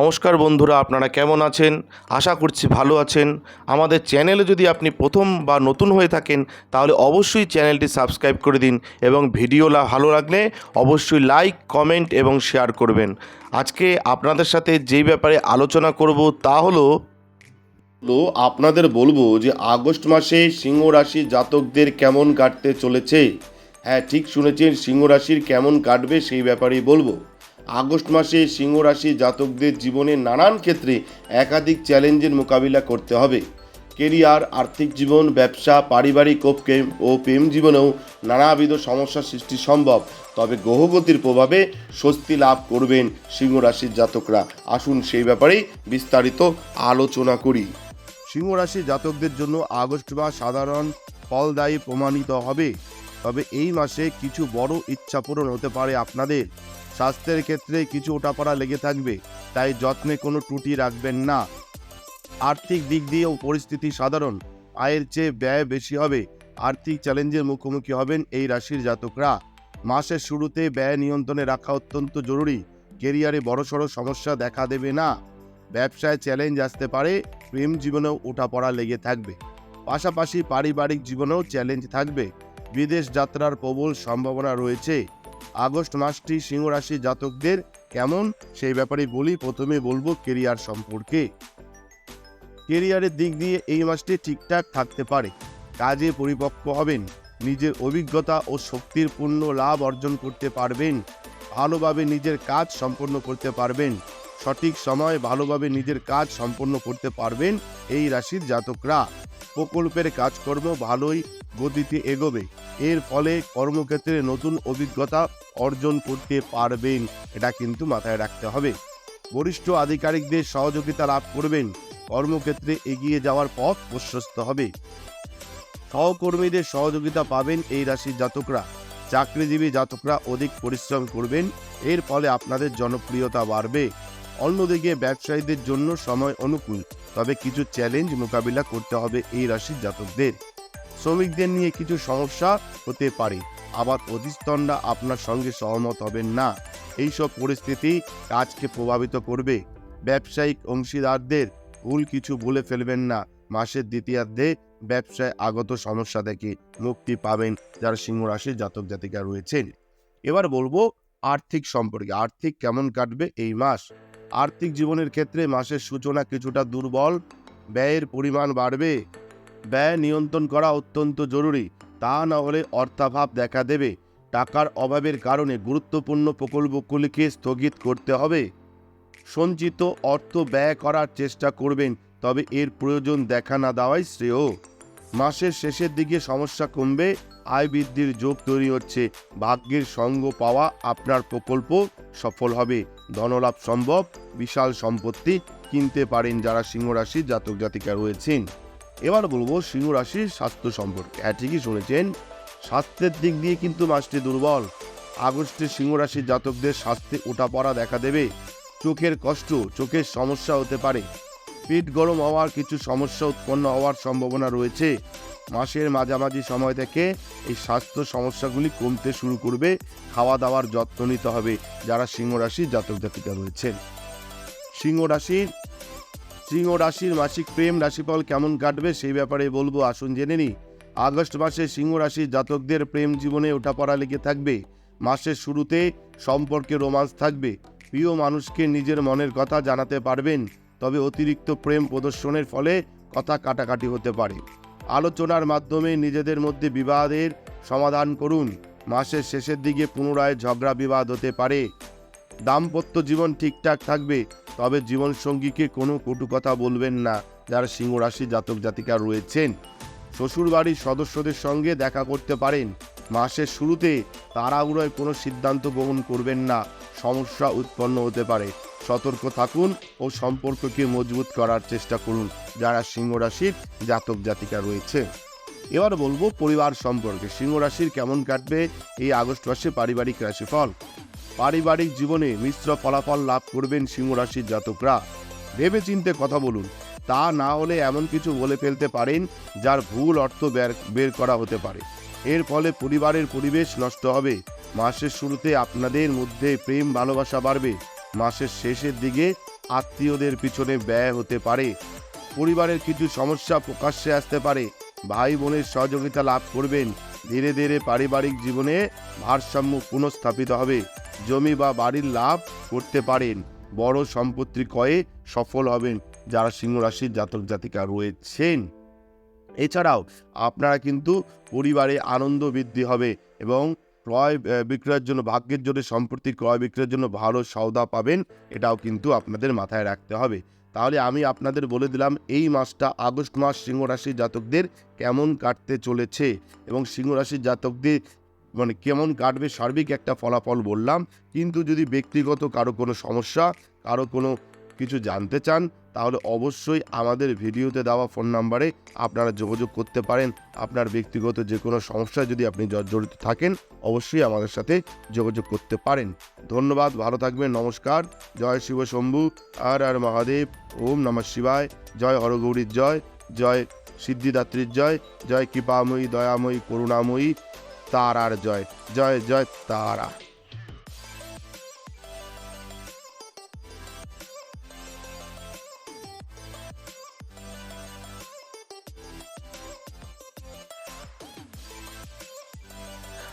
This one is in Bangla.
নমস্কার বন্ধুরা, আপনারা কেমন আছেন? আশা করছি ভালো আছেন। আমাদের চ্যানেলে যদি আপনি প্রথম বা নতুন হয়ে থাকেন, তাহলে অবশ্যই চ্যানেলটি সাবস্ক্রাইব করে দিন এবং ভিডিও ভালো লাগলে অবশ্যই লাইক, কমেন্ট এবং শেয়ার করবেন। আজকে আপনাদের সাথে যেই ব্যাপারে আলোচনা করব তা হলো আপনাদের বলব যে আগস্ট মাসে সিংহ রাশি জাতকদের কেমন কাটতে চলেছে? হ্যাঁ ঠিক শুনেছেন, সিংহ রাশির কেমন কাটবে সেই ব্যাপারেই বলব। আগস্ট মাসে সিংহ রাশি জাতকদের জীবনে নানান ক্ষেত্রে একাধিক চ্যালেঞ্জের মোকাবিলা করতে হবে। কেরিয়ার, আর্থিক জীবন, ব্যবসা, পারিবারিক ও প্রেম ও প্রেম জীবনেও নানাবিধ সমস্যা সৃষ্টি সম্ভব। তবে গ্রহগতির প্রভাবে স্বস্তি লাভ করবেন সিংহ রাশির জাতকরা। আসুন সেই ব্যাপারেই বিস্তারিত আলোচনা করি। সিংহ রাশি জাতকদের জন্য আগস্ট মাস সাধারণ ফলদায়ী প্রমাণিত হবে। তবে এই মাসে কিছু বড় ইচ্ছা পূরণ হতে পারে আপনাদের। স্বাস্থ্যের ক্ষেত্রে কিছু ওঠাপড়া লেগে থাকবে, তাই যত্নে কোনো ত্রুটি রাখবেন না। আর্থিক দিক দিয়েও পরিস্থিতি সাধারণ, আয়ের চেয়ে ব্যয় বেশি হবে। আর্থিক চ্যালেঞ্জের মুখোমুখি হবেন এই রাশির জাতকরা। মাসের শুরুতে ব্যয় নিয়ন্ত্রণে রাখা অত্যন্ত জরুরি, কেরিয়ারে বড়সড় সমস্যা দেখা দেবে না। ব্যবসায় চ্যালেঞ্জ আসতে পারে, প্রেম জীবনেও ওঠাপড়া লেগে থাকবে। পাশাপাশি পারিবারিক জীবনেও চ্যালেঞ্জ থাকবে। বিদেশ যাত্রার প্রবল সম্ভাবনা রয়েছে। আগস্ট মাসটি সিংহ রাশি জাতকদের কেমন, সেই ব্যাপারে বলি, প্রথমে বলব কেরিয়ার সম্পর্কে। কেরিয়ারের দিক দিয়ে এই মাসটি ঠিকঠাক থাকতে পারে। কাজে পরিপক্ক হবেন, নিজের অভিজ্ঞতা ও শক্তির পূর্ণ লাভ অর্জন করতে পারবেন, ভালোভাবে নিজের কাজ সম্পন্ন করতে পারবেন, সঠিক সময়ে ভালোভাবে নিজের কাজ সম্পন্ন করতে পারবেন এই রাশির জাতকরা। প্রকল্পের কাজকর্ম ভালোই গতিতে এগোবে। এর ফলে কর্মক্ষেত্রে নতুন অভিজ্ঞতা অর্জন করতে পারবেন, এটা কিন্তু মাথায় রাখতে হবে। বরিষ্ঠ আধিকারিকদের সহযোগিতা লাভ করবেন, কর্মক্ষেত্রে এগিয়ে যাওয়ার পথ প্রশস্ত হবে। সহকর্মীদের সহযোগিতা পাবেন এই রাশির জাতকরা। চাকরিজীবী জাতকরা অধিক পরিশ্রম করবেন, এর ফলে আপনাদের জনপ্রিয়তা বাড়বে। অন্যদিকে ব্যবসায়ীদের জন্য সময় অনুকূল, তবে কিছু চ্যালেঞ্জ মোকাবিলা করতে হবে এই রাশির জাতকদের। শ্রমিকদের নিয়ে কিছু সমস্যা হতে পারে, আবার অধিস্তনরা আপনার সঙ্গে সহমত হবেন না। এইসব পরিস্থিতি কাজকে প্রভাবিত করবে। ব্যবসায়িক অংশীদারদের ভুল কিছু বলে ফেলবেন না। মাসের দ্বিতীয়ার্ধে ব্যবসায় আগত সমস্যা থেকে মুক্তি পাবেন যারা সিংহ রাশির জাতক জাতিকা রয়েছেন। এবার বলব আর্থিক সম্পর্কে, আর্থিক কেমন কাটবে এই মাস? আর্থিক জীবনের ক্ষেত্রে মাসের সূচনা কিছুটা দুর্বল, ব্যয়ের পরিমাণ বাড়বে। ব্যয় নিয়ন্ত্রণ করা অত্যন্ত জরুরি, তা না হলে অর্থাভাব দেখা দেবে। টাকার অভাবের কারণে গুরুত্বপূর্ণ প্রকল্পগুলিকে স্থগিত করতে হবে। সঞ্চিত অর্থ ব্যয় করার চেষ্টা করবেন, তবে এর প্রয়োজন দেখা না দেওয়াই শ্রেয়। মাসের শেষের দিকে সমস্যা কমবে, আয় বৃদ্ধির যোগ তৈরি হচ্ছে। ভাগ্যের সঙ্গ পাওয়া আপনার প্রকল্প সফল হবে। ধনলাভ সম্ভব, বিশাল সম্পত্তি কিনতে পারেন যারা সিংহ রাশির জাতক জাতিকা রয়েছেন। এবার বলব সিংহ রাশির স্বাস্থ্য সম্পর্কে। হ্যাঁ ঠিকই শুনেছেন। স্বাস্থ্যের দিক দিয়ে কিন্তু মাসটি দুর্বল। আগস্টে সিংহ রাশির জাতকদের স্বাস্থ্যে ওঠাপড়া দেখা দেবে। চোখের কষ্ট, চোখের সমস্যা হতে পারে। পেট গরম হওয়ার কিছু সমস্যা উৎপন্ন হওয়ার সম্ভাবনা রয়েছে। মাসের মাঝামাঝি সময় থেকে এই স্বাস্থ্য সমস্যাগুলি কমতে শুরু করবে। খাওয়া দাওয়ার যত্ন নিতে হবে, যারা সিংহ রাশির জাতক জাতিকা রয়েছেন। সিংহ রাশির সিংহ রাশির মাসিক প্রেম রাশিফল কেমন কাটবে সেই ব্যাপারে বলব, আসুন জেনে নি আগস্ট মাসে সিংহ রাশির জাতকদের প্রেম জীবনে ওঠাপড়া লেগে থাকবে। মাসের শুরুতে সম্পর্কে রোমান্স থাকবে। প্রিয় মানুষকে নিজের মনের কথা জানাতে পারবেন। তবে অতিরিক্ত প্রেম প্রদর্শনের ফলে কথা কাটাকাটি হতে পারে। আলোচনার মাধ্যমে নিজেদের মধ্যে বিবাদের সমাধান করুন। মাসের শেষের দিকে পুনরায় ঝগড়া বিবাদ হতে পারে। দাম্পত্য জীবন ঠিকঠাক থাকবে, তবে জীবনসঙ্গীকে কোনো কটু কথা বলবেন না যারা সিংহরাশি জাতক জাতিকা রয়েছেন। শ্বশুরবাড়ির সদস্যদের সঙ্গে দেখা করতে পারেন। মাসের শুরুতে তাড়াহুড়োয় কোনো সিদ্ধান্ত গ্রহণ করবেন না। সমস্যা উৎপন্ন হতে পারে। সতর্ক থাকুন ও সম্পর্ককে মজবুত করার চেষ্টা করুন যারা সিংহ রাশির জাতক জাতিকা রয়েছে। এবার বলব পরিবার সম্পর্কে সিংহ রাশির কেমন কাটবে এই আগস্ট মাসে পারিবারিক রাশিফল? পারিবারিক জীবনে মিশ্র ফলাফল লাভ করবেন সিংহ রাশির জাতকরা। ভেবে চিনতে কথা বলুন, তা না হলে এমন কিছু বলে ফেলতে পারেন যার ভুল অর্থ বের করা হতে পারে। এর ফলে পরিবারের পরিবেশ নষ্ট হবে। মাসের শুরুতে আপনাদের মধ্যে প্রেম ভালোবাসা বাড়বে। মাসের শেষের দিকে আত্মীয়দের পিছনে ব্যয় হতে পারে। পরিবারের কিছু সমস্যা প্রকাশ্যে আসতে পারে। ভাই বোনের সহযোগিতা লাভ করবেন। ধীরে ধীরে পারিবারিক জীবনে ভারসাম্য পুনঃস্থাপিত হবে। জমি বা বাড়ির লাভ করতে পারেন। বড় সম্পত্তি ক্রয়ে সফল হবেন যারা সিংহ রাশির জাতক জাতিকা রয়েছেন। এছাড়াও আপনারা কিন্তু পরিবারে আনন্দ বৃদ্ধি হবে এবং ক্রয় বিক্রয়ের জন্য, ভাগ্যের জন্য, সম্প্রতি ক্রয় বিক্রয়ের জন্য ভালো সওদা পাবেন, এটাও কিন্তু আপনাদের মাথায় রাখতে হবে। তাহলে আমি আপনাদের বলে দিলাম, এই মাসটা আগস্ট মাস সিংহ রাশির জাতকদের কেমন কাটতে চলেছে? এবং সিংহ রাশির জাতকদের মানে কেমন কাটবে সার্বিক একটা ফলাফল বললাম, কিন্তু যদি ব্যক্তিগত কারও কোনো সমস্যা, কারও কোনো কিছু জানতে চান তাহলে অবশ্যই আমাদের ভিডিওতে দেওয়া ফোন নাম্বারে আপনারা যোগাযোগ করতে পারেন। আপনার ব্যক্তিগত যে কোনো সমস্যায় যদি আপনি জর্জরিত থাকেন, অবশ্যই আমাদের সাথে যোগাযোগ করতে পারেন। ধন্যবাদ, ভালো থাকবেন, নমস্কার, জয় শিব শম্ভু, আর আর মহাদেব, ওম নমঃ শিবায়, জয় হরগৌরীর জয় জয় সিদ্ধিদাত্রীর জয় জয় কৃপাময়ী, দয়াময়ী, করুণাময়ী, তারার জয় জয় জয় তারা।